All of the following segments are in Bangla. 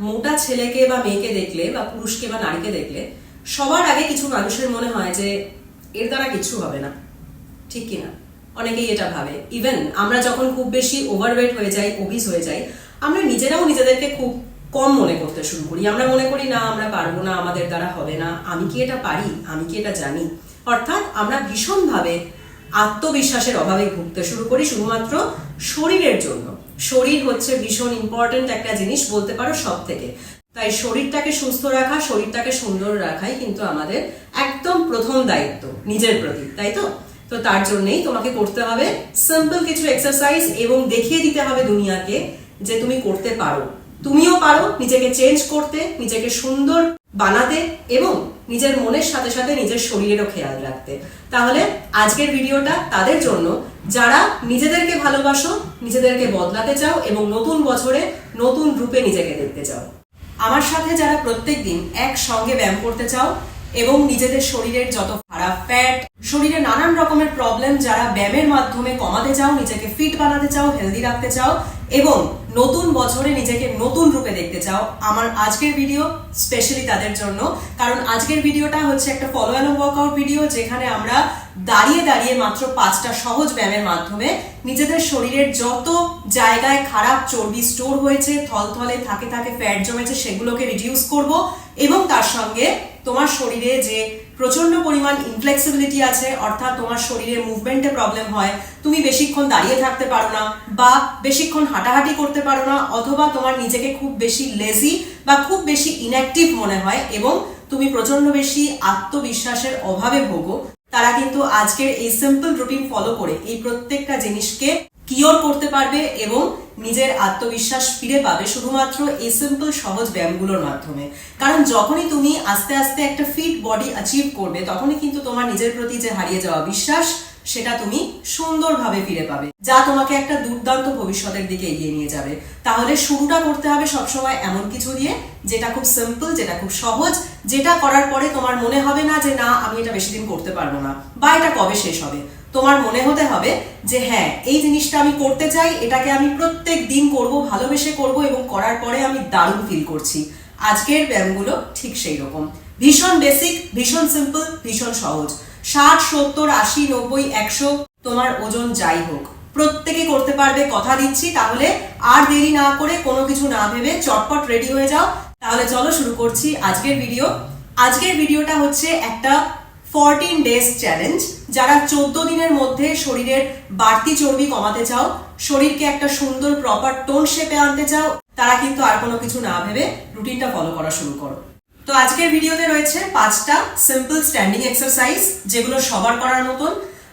মোটা ছেলেকে বা মেয়েকে দেখলে বা পুরুষকে বা নারীকে দেখলে, সবার আগে কিছু মানুষের মনে হয় যে, এর দ্বারা কিছু হবে না। ঠিক কি না? অনেকেই এটা ভাবে। ইভেন আমরা যখন খুব বেশি ওভারওয়েট হয়ে যাই ওবিস হয়ে যাই, আমরা নিজেরাও নিজেদেরকে খুব কম মনে করতে শুরু করি। আমরা মনে করি, না, আমরা পারব না, আমাদের দ্বারা হবে না। আমি কি এটা পারি? আমি কি এটা জানি? অর্থাৎ আমরা ভীষণভাবে আত্মবিশ্বাসের অভাবে ভুগতে শুরু করি শুধুমাত্র শরীরের জন্য। শরীর হচ্ছে ভীষণ ইম্পর্ট্যান্ট একটা জিনিস বলতে পারো সব থেকে তাই শরীরটাকে সুস্থ রাখা, শরীরটাকে সুন্দর রাখাই কিন্তু আমাদের একদম প্রথম দায়িত্ব, নিজের প্রতি, তাই তো? তো তার জন্যই তোমাকে করতে হবে সিম্পল কিছু এক্সারসাইজ এবং দেখিয়ে দিতে হবে দুনিয়াকে যে তুমি করতে পারো। তুমিও পারো নিজেকে চেঞ্জ করতে, নিজেকে সুন্দর বানাতে এবং নিজের মনের সাথে সাথে নিজের শরীরেরও খেয়াল রাখতে। তাহলে আজকের ভিডিওটা তাদের জন্য যারা নিজেদেরকে ভালোবাসো, নিজেদেরকে বদলাতে চাও এবং নতুন বছরে নতুন রূপে নিজেকে দেখতে চাও। আমার সাথে যারা প্রত্যেকদিন একসঙ্গে ব্যায়াম করতে চাও এবং নিজেদের শরীরের যত খারাপ ফ্যাট শরীরে নানান রকমের প্রবলেম যারা ব্যায়ামের মাধ্যমে কমাতে চাও, নিজেকে ফিট বানাতে চাও হেলদি রাখতে চাও এবং নতুন বছরে নিজেকে নতুন রূপে দেখতে চাও, আমার আজকের ভিডিও স্পেশালি তাদের জন্য। কারণ আজকের ভিডিওটা হচ্ছে একটা ফলো অ্যালং ওয়ার্কআউট ভিডিও যেখানে আমরা দাঁড়িয়ে দাঁড়িয়ে মাত্র পাঁচটা সহজ ব্যায়ামের মাধ্যমে নিজেদের শরীরের যত জায়গায় খারাপ চর্বি স্টোর হয়েছে, থলথলে থাকে থাকে ফ্যাট জমেছে, সেগুলোকে রিডিউস করব এবং তার সঙ্গে তোমার শরীরে যে প্রচণ্ড পরিমাণ ইনফ্লেক্সিবিলিটি আছে, অর্থাৎ তোমার শরীরে মুভমেন্টে প্রবলেম হয়, তুমি বেশিক্ষণ দাঁড়িয়ে থাকতে পারো না বা বেশিক্ষণ হাঁটাহাঁটি করতে পারো না অথবা তোমার নিজেকে খুব বেশি লেজি বা খুব বেশি ইনঅ্যাক্টিভ মনে হয় এবং তুমি প্রচণ্ড বেশি আত্মবিশ্বাসের অভাবে ভোগো। তারা কিন্তু আজকের এই সিম্পল রুটিন ফলো করে এই প্রত্যেকটা জিনিসকে কিওর করতে পারবে এবং নিজের আত্মবিশ্বাস ফিরে পাবে শুধুমাত্র এই সিম্পল সহজ ব্যায়ামগুলোর মাধ্যমে। কারণ যখনই তুমি আস্তে আস্তে একটা ফিট বডি অ্যাচিভ করবে, তখনই কিন্তু তোমার নিজের প্রতি যে হারিয়ে যাওয়া বিশ্বাস সেটা তুমি সুন্দরভাবে ফিরে পাবে। যা তোমাকে একটা দুর্দান্ত ভবিষ্যতের দিকে এগিয়ে নিয়ে যাবে। তাহলে শুরুটা করতে হবে সবসময় এমন কিছু দিয়ে, যেটা খুব সিম্পল যেটা খুব সহজ, যেটা করার পরে তোমার মনে হবে না যে, না, আমি এটা বেশি দিন করতে পারব না। বা, এটা কবে শেষ হবে? তোমার মনে হতে হবে যে হ্যাঁ এই জিনিসটা আমি করতে চাই, এটাকে আমি প্রত্যেক দিন করব, ভালোবেসে করব এবং করার পরে আমি দারুণ ফিল করছি। আজকের ব্যায়ামগুলো ঠিক সেই রকম। ভীষণ বেসিক ভীষণ সিম্পল ভীষণ সহজ। ষাট, সত্তর, আশি, নব্বই, একশো, তোমার ওজন যাই হোক। প্রত্যেকে করতে পারবে, কথা দিচ্ছি, তাহলে আর দেরি না করে কোনো কিছু না ভেবে চটপট রেডি হয়ে যাও। তাহলে চলো শুরু করছি আজকের ভিডিও আজকের ভিডিওটা হচ্ছে একটা ফরটিন ডেজ চ্যালেঞ্জ যারা চোদ্দ দিনের মধ্যে শরীরের বাড়তি চর্বি কমাতে চাও, শরীরকে একটা সুন্দর প্রপার টোন শেপে আনতে চাও, তারা কিন্তু আর কোনো কিছু না ভেবে রুটিনটা ফলো করা শুরু করো। তো আজকের ভিডিওতে রয়েছে পাঁচটা সিম্পল স্ট্যান্ডিং এক্সারসাইজ যেগুলো সবার করার মতন।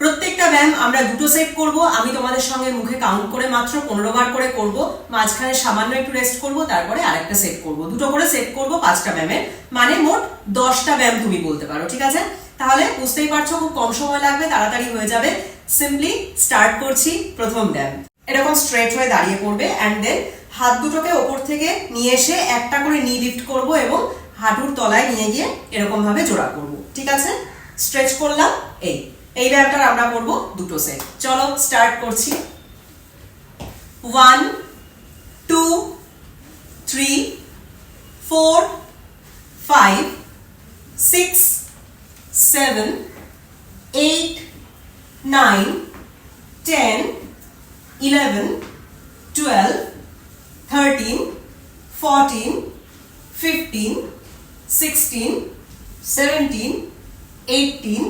প্রত্যেকটা ব্যায়াম আমরা দুটো সেট করব। আমি তোমাদের সঙ্গে মুখে কাউন্ট করে মাত্র পনেরো বার করে করব। মাঝখানে সামান্য একটু রেস্ট করব, তারপরে আরেকটা সেট করব। দুটো করে সেট করব পাঁচটা ব্যায়ামের। মানে মোট দশটা ব্যায়াম তুমি বলতে পারো, ঠিক আছে? তাহলে বুঝতেই পারছ, খুব কম সময় লাগবে, তাড়াতাড়ি হয়ে যাবে। সিম্পলি স্টার্ট করছি প্রথম ব্যায়াম। এরকম স্ট্রেট হয়ে দাঁড়িয়ে পড়বে অ্যান্ড দেন হাত দুটোকে ওপর থেকে নিয়ে এসে একটা করে নি লিফট করব এবং হাঁটুর তলায় নিয়ে গিয়ে এরকম ভাবে জোড়া করব। ঠিক আছে? স্ট্রেচ করলাম, এই। এই ব্যায়ামটার আমরা করব দুটো সেট। চলো, স্টার্ট করছি। One, two, three, four, five, six, seven, eight, nine, ten, eleven, twelve, thirteen, fourteen, fifteen sixteen seventeen eighteen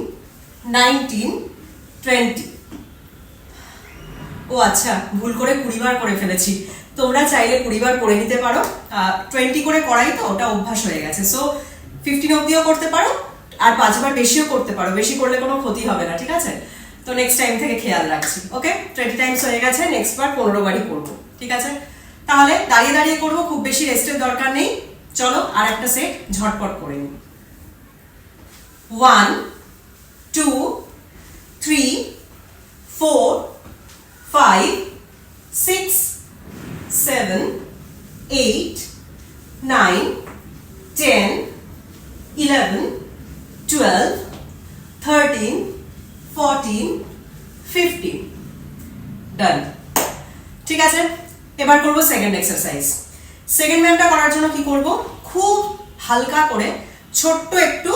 nineteen twenty ও আচ্ছা ভুল করে কুড়ি বার করে ফেলেছি। তোমরা চাইলে কুড়ি বার করে নিতে পারো। টোয়েন্টি করে করাই তো, ওটা অভ্যাস হয়ে গেছে। সো ফিফটিন অব্দিও করতে পারো, আর পাঁচবার বেশিও করতে পারো। বেশি করলে কোনো ক্ষতি হবে না, ঠিক আছে? তো নেক্সট টাইম থেকে খেয়াল রাখছি ওকে টোয়েন্টি টাইমস হয়ে গেছে নেক্সট বার পনেরো বারই করব, ঠিক আছে? তাহলে দাঁড়িয়ে দাঁড়িয়ে করব, খুব বেশি রেস্টের দরকার নেই। চলো আর একটা সেট ঝটপট করে নিই। One two three four five six seven eight nine ten eleven twelve thirteen fourteen fifteen done ঠিক আছে? এবার করব সেকেন্ড এক্সারসাইজ সেকেন্ড ব্যায়ামটা করার জন্য কি করব? খুব হালকা করে ছোট্ট একটু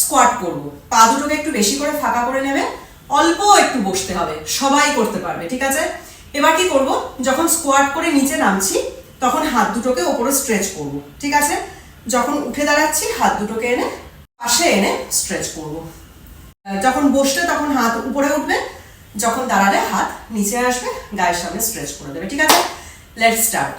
স্কোয়াট করব। পা দুটোকে একটু বেশি করে ফাঁকা করে নেবে। অল্প একটু বসতে হবে। সবাই করতে পারবে, ঠিক আছে? এবার কি করব? যখন স্কোয়াট করে নিচে নামছি, তখন হাত দুটোকে ওপরে স্ট্রেচ করব, ঠিক আছে? যখন উঠে দাঁড়াচ্ছি, হাত দুটোকে এনে পাশে এনে স্ট্রেচ করব। যখন বসলে তখন হাত উপরে উঠবে। যখন দাঁড়ালে হাত নিচে আসবে, গায়ের সামনে স্ট্রেচ করে দেবে, ঠিক আছে? Let start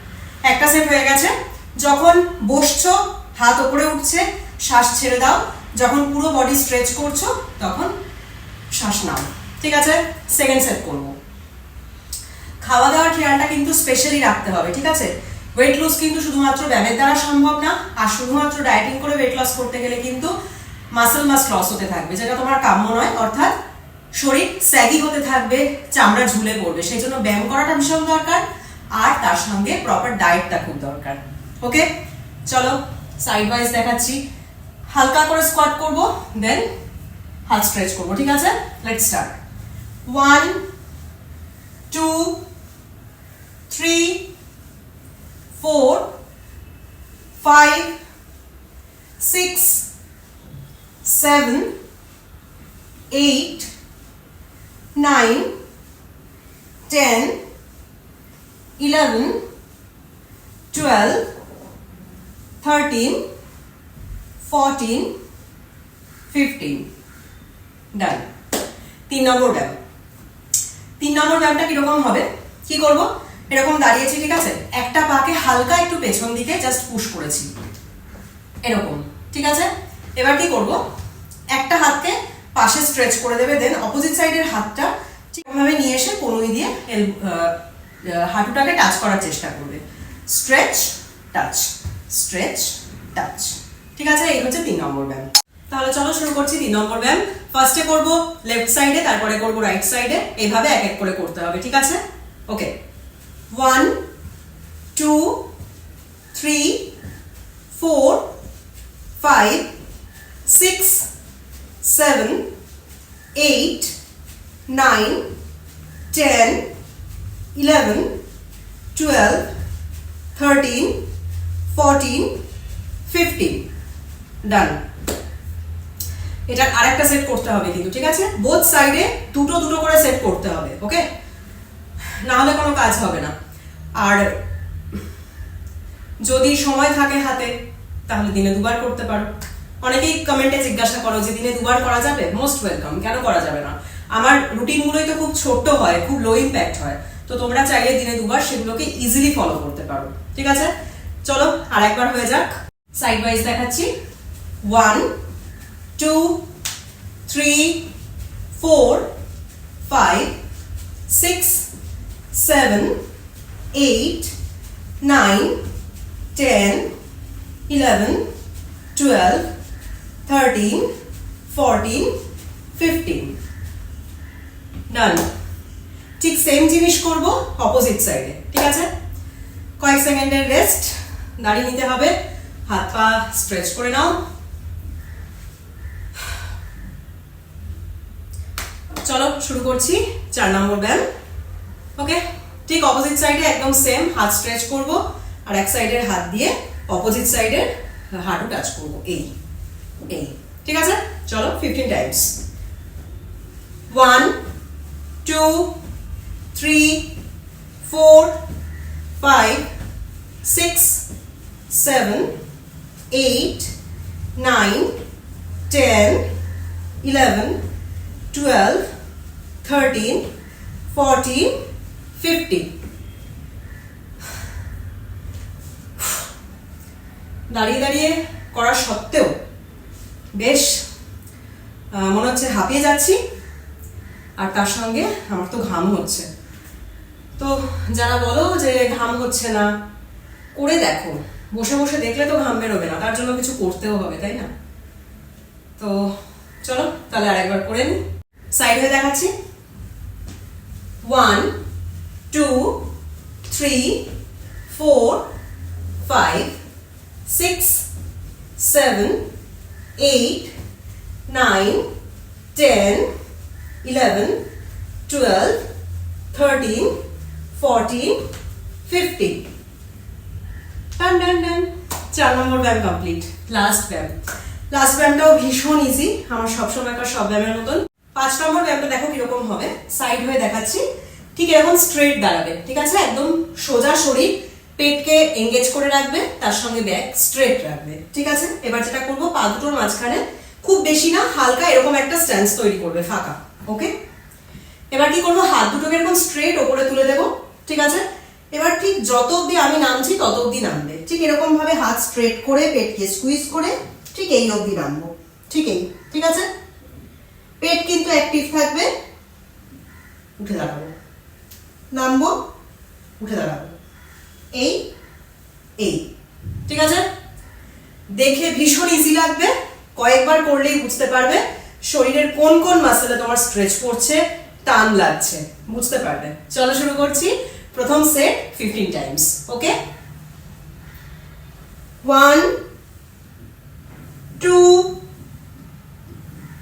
একটা সেট হয়ে গেছে। যখন বসছো, হাত ওপরে উঠছে, শ্বাস ছেড়ে দাও। যখন পুরো বডি স্ট্রেচ করছ, তখন শ্বাস নাও। ঠিক আছে? সেকেন্ড সেট করব। খাওয়া দাওয়ার খেয়ালটা কিন্তু স্পেশালি রাখতে হবে, ঠিক আছে? ওয়েট লস কিন্তু শুধুমাত্র ব্যায়ামের দ্বারা সম্ভব না, আর শুধুমাত্র ডায়েটিং করে ওয়েট লস করতে গেলে কিন্তু মাসেল মাস লস হতে থাকবে, যেটা তোমার কাম্য নয়, অর্থাৎ শরীর স্যাগি হতে থাকবে, চামড়া ঝুলে পড়বে। সেই জন্য ব্যায়াম করাটা ভীষণ দরকার। আর তার সঙ্গে প্রপার ডায়েটটা খুব দরকার। ওকে চলো সাইড ওয়াইজ দেখাচ্ছি। হালকা করে স্কোয়াট করব দেন হাত স্ট্রেচ করব, ঠিক আছে? Let start one two three four five six seven eight nine ten eleven twelve thirteen fourteen fifteen done তিন নম্বর ব্যায়াম তিন নম্বর ব্যায়ামটা কীরকম হবে? কি করব? এরকম দাঁড়িয়েছি, ঠিক আছে? একটা পাকে হালকা একটু পেছন দিকে জাস্ট পুশ করেছি। এরকম, ঠিক আছে? এবার কি করব? একটা হাতকে পাশে স্ট্রেচ করে দেবে দেন অপোজিট সাইডের হাতটা ঠিকভাবে নিয়ে এসে কনুই দিয়ে হাঁটুটাকে টাচ করার চেষ্টা করবে। স্ট্রেচ টাচ স্ট্রেচ টাচ ঠিক আছে? এই হচ্ছে তিন নম্বর ব্যায়াম। তাহলে চলো শুরু করছি তিন নম্বর ব্যায়াম। ফার্স্টে করব লেফট সাইডে তারপরে করব রাইট সাইডে এইভাবে এক এক করে করতে হবে, ঠিক আছে? Okay one two three four five six seven eight nine ten eleven twelve thirteen fourteen fifteen done এটার আরেকটা সেট করতে হবে কিন্তু, ঠিক আছে? বোথ সাইডে দুটো দুটো করে সেট করতে হবে ওকে না হলে কোনো কাজ হবে না। আর যদি সময় থাকে হাতে, তাহলে দিনে দুবার করতে পারো। অনেকেই কমেন্টে জিজ্ঞাসা করো যে দিনে দুবার করা যাবে? মোস্ট ওয়েলকাম কেন করা যাবে না? আমার রুটিনগুলোই তো খুব ছোট্ট হয়, খুব লো ইম্প্যাক্ট হয়। তো তোমরা চাইলে দিনে দুবার সেগুলোকে ইজিলি ফলো করতে পারো। ঠিক আছে? চলো আর একবার হয়ে যাক। সাইড ওয়াইজ দেখাচ্ছি। One two three four five six seven eight nine ten eleven twelve thirteen fourteen fifteen done ঠিক সেম জিনিস করব অপোজিট সাইডে ঠিক আছে? কয়েক সেকেন্ডের রেস্ট দাঁড়িয়ে নিতে হবে, হাত পা স্ট্রেচ করে নাও। চলো, শুরু করছি চার নম্বর ব্যায়াম ওকে ঠিক অপোজিট সাইডে একদম সেম হাত স্ট্রেচ করব, আর এক সাইডের হাত দিয়ে অপোজিট সাইডের হাঁটু টাচ করব, এই এই, ঠিক আছে? চলো fifteen times one two three four five six seven eight nine ten eleven twelve thirteen fourteen fifteen দাঁড়িয়ে দাঁড়িয়ে করা সত্ত্বেও বেশ মনে হচ্ছে হাঁপিয়ে যাচ্ছি, আর তার সঙ্গে আমার তো ঘাম হচ্ছে। তো যারা বলো যে ঘাম হচ্ছে না, করে দেখো। বসে বসে দেখলে তো ঘাম বেরোবে না, তার জন্য কিছু করতেও হবে, তাই না? তো চলো, তাহলে আরেকবার করে নি। সাইড হয়ে দেখাচ্ছি। One two three four five six seven eight nine ten eleven twelve thirteen fourteen fifteen done done done চার নম্বর ব্যায়াম কমপ্লিট লাস্ট ব্যায়াম. লাস্ট ব্যায়ামটাও ভীষণ ইজি আমার সবসময়কার সব ব্যায়ামের মতন। পাঁচ নম্বর ব্যায়ামটা দেখো কীরকম হবে। সাইড হয়ে দেখাচ্ছি। ঠিক এরকম স্ট্রেট দাঁড়াবে। ঠিক আছে? একদম সোজা শরীর, পেটকে এঙ্গেজ করে রাখবে, তার সঙ্গে ব্যাক স্ট্রেট রাখবে। ঠিক আছে? এবার যেটা করব, পা দুটোর মাঝখানে। খুব বেশি না, হালকা এরকম একটা স্ট্যান্স তৈরি করবে, ফাঁকা। ওকে এবার কি করব? হাত দুটোকে এরকম স্ট্রেট ওপরে ঠিক আছে? এবার ঠিক যত অব্দি আমি নামছি, তত অব্দি নামবে। ঠিক এরকম ভাবে হাত স্ট্রেট করে, পেটকে স্কুইজ করে, ঠিক এই অব্দি নামবো। ঠিক এই, ঠিক আছে? পেট কিন্তু অ্যাক্টিভ থাকবে। উঠে দাঁড়াবো। নামবো, উঠে দাঁড়াবো। এই এই। ঠিক আছে? দেখে ভীষণ ইজি লাগবে। কয়েকবার করলেই বুঝতে পারবে। শরীরের কোন কোন মাসেলে তোমার স্ট্রেচ করছে, টান লাগছে। বুঝতে পারবে। চলো শুরু করছি। प्रथम set fifteen times okay one two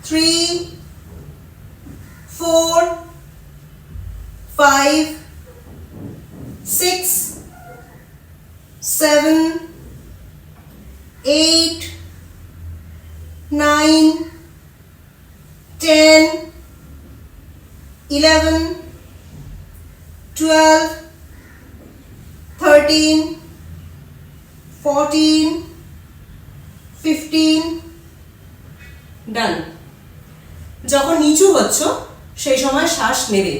three four five six seven eight nine ten eleven 12 13 14 15 ডান যখন নিচু হচ্ছ, সেই সময় শ্বাস নেবে।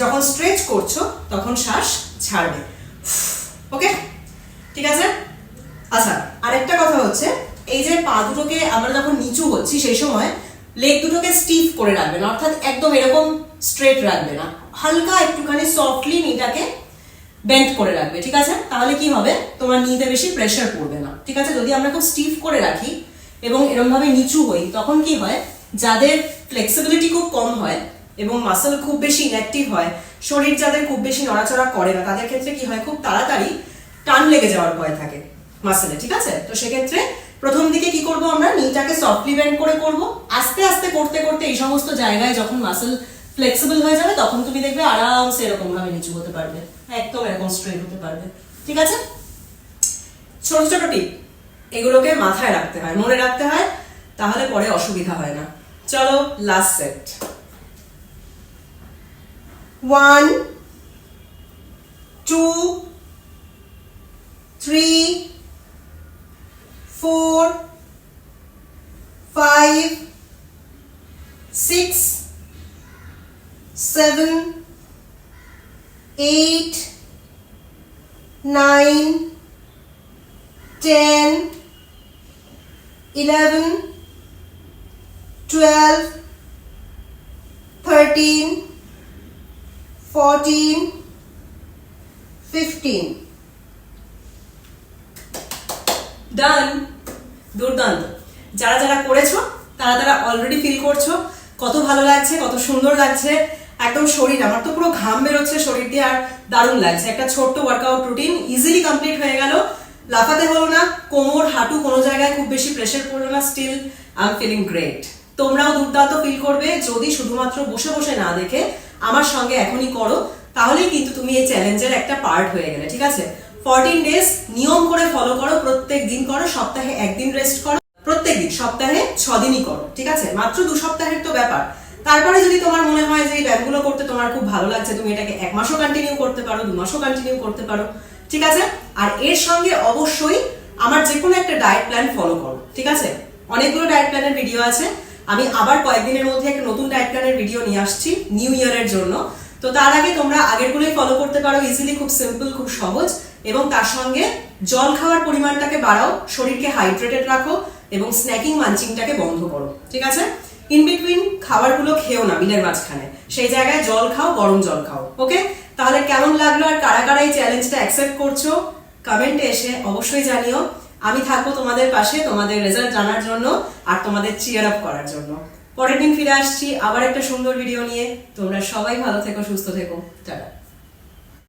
যখন স্ট্রেচ করছ, তখন শ্বাস ছাড়বে। ওকে? ঠিক আছে? আচ্ছা আরেকটা কথা হচ্ছে, এই যে পা দুটোকে আমরা যখন নিচু হচ্ছি, সেই সময় লেগ দুটোকে স্টিফ করে রাখবেন। অর্থাৎ একদম এরকম স্ট্রেট রাখবে না। হালকা একটুখানি সফটলি নিটাকে বেন্ড করে রাখবে, ঠিক আছে? তাহলে কি হবে? তোমার নিতে বেশি প্রেশার পড়বে না, ঠিক আছে? যদি আমরা খুব স্টিফ করে রাখি এবং এরমভাবে নিচু হই, তখন কি হয়? যাদের ফ্লেক্সিবিলিটি খুব কম হয় এবং মাসেল খুব বেশি ইনঅ্যাক্টিভ হয়, শরীর যাদের খুব বেশি নড়াচড়া করে না, তাদের ক্ষেত্রে কি হয়? খুব তাড়াতাড়ি টান লেগে যাওয়ার ভয় থাকে মাসেলে ঠিক আছে? তো সেক্ষেত্রে প্রথম দিকে কি করব আমরা? নিটাকে সফটলি বেন্ড করে করব। আস্তে আস্তে করতে করতে এই সমস্ত জায়গায় যখন মাসেল ফ্লেক্সিবল হয়ে যাবে তখন তুমি দেখবে আরামসে এরকম ভাবে নিচু হতে পারবে। একদম এরকম স্ট্রেট হতে পারবে। ঠিক আছে? ছোট ছোট টিপ এগুলোকে মাথায় রাখতে হয় মনে রাখতে হয় তাহলে পরে অসুবিধা হয় না। চলো last set one two three four five six, seven, eight, nine, ten, eleven, twelve, thirteen, fourteen, fifteen. Done দুর্দান্ত যারা যারা করেছ তারা তারা অলরেডি ফিল করছ কত ভালো লাগছে কত সুন্দর লাগছে একদম শরীর, আমার তো পুরো ঘাম বেরোচ্ছে শরীর দিয়ে আর দারুণ লাগছে। একটা ছোট্ট ওয়ার্কআউট রুটিন ইজিলি কমপ্লিট হয়ে গেল। লাফাতে হলো না, কোমর, হাঁটু কোনো জায়গায় খুব বেশি প্রেশার পড়ল না still I am feeling great তোমরাও দুর্দান্ত ফিল করবে যদি শুধুমাত্র বসে বসে না দেখে আমার সঙ্গে এখনই করো, তাহলেই কিন্তু তুমি এই চ্যালেঞ্জের একটা পার্ট হয়ে গেলে, ঠিক আছে? ফোরটিন ডেজ নিয়ম করে ফলো করো, প্রত্যেক দিন করো, সপ্তাহে একদিন রেস্ট করো, প্রত্যেক দিন, সপ্তাহে ছদিনই করো, ঠিক আছে? মাত্র দু সপ্তাহের তো ব্যাপার। তারপরে যদি তোমার মনে হয় যে এই ব্যায়ামগুলো করতে তোমার খুব ভালো লাগছে, তুমি এটাকে এক মাসও কন্টিনিউ করতে পারো, দু মাসও কন্টিনিউ করতে পারো, ঠিক আছে? আর এর সঙ্গে অবশ্যই আমার যে কোনো একটা ডায়েট প্ল্যান ফলো করো, ঠিক আছে? অনেকগুলো ডায়েট প্ল্যানের ভিডিও আছে। আমি আবার কয়েকদিনের মধ্যে একটা নতুন ডায়েট প্ল্যানের ভিডিও নিয়ে আসছি নিউ ইয়ারের জন্য। তো তার আগে তোমরা আগেরগুলোই ফলো করতে পারো ইজিলি খুব সিম্পল খুব সহজ। এবং তার সঙ্গে জল খাওয়ার পরিমাণটাকে বাড়াও, শরীরকে হাইড্রেটেড রাখো এবং স্ন্যাকিং মানচিংটাকে বন্ধ করো, ঠিক আছে? ইন বিটুইন খাবারগুলো খেও না, বিলের মাঝখানে। সেই জায়গায় জল খাও, গরম জল খাও, ওকে? তাহলে কেমন লাগল আর কারা কারা এই চ্যালেঞ্জটা অ্যাকসেপ্ট করছ? কমেন্টে এসে অবশ্যই জানিও। আমি থাকব তোমাদের পাশে, তোমাদের রেজাল্ট জানার জন্য আর তোমাদের চিয়ার আপ করার জন্য। পরের দিন ফিরে আসছি, আবার একটা সুন্দর ভিডিও নিয়ে। তোমরা সবাই ভালো থেকো, সুস্থ থেকো। টাটা।